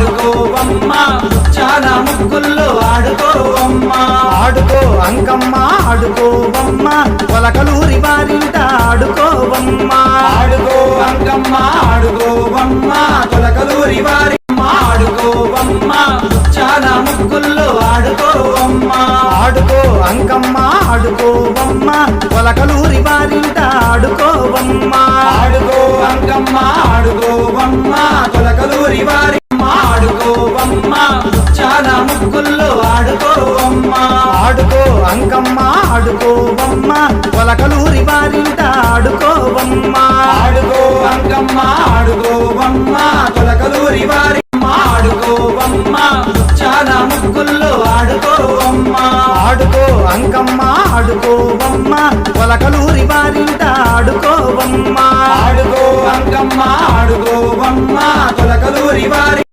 ఆడుకోవమ్మ. చాలా ముగ్గుల్లో ఆడుకోవమ్మ. ఆడుకో అంకమ్మ ఆడుకోవమ్మ. పొలకలూరి వారింట ఆడుకోవమ్మ. ఆడుకో అంకమ్మ ఆడుకోవమ్మ. పొలకలూరి ఆడుకో ఆడుకోవమ్మ. చాలా ముగ్గుల్లో ఆడుకోవమ్మ. ఆడుకో అంకమ్మ ఆడుకోవమ్మ. పొలకలూరి వారింట ఆడుకోవమ్మ. ఆడుకో అంకమ్మ ఆడుకోవమ్మ కొలకలూరి వారింట ఆడుకోవమ్మ ఆడుకో అంకమ్మ ఆడుకోవమ్మ కొలకలూరి వారి ఆడుకోవమ్మ చాలా ముగ్గుల్లో ఆడుకోవమ్మ ఆడుకో అంకమ్మ ఆడుకోవమ్మ కొలకలూరి వారింట ఆడుకోవమ్మ ఆడుకో అంకమ్మ ఆడుకోవమ్మ కొలకలు వారి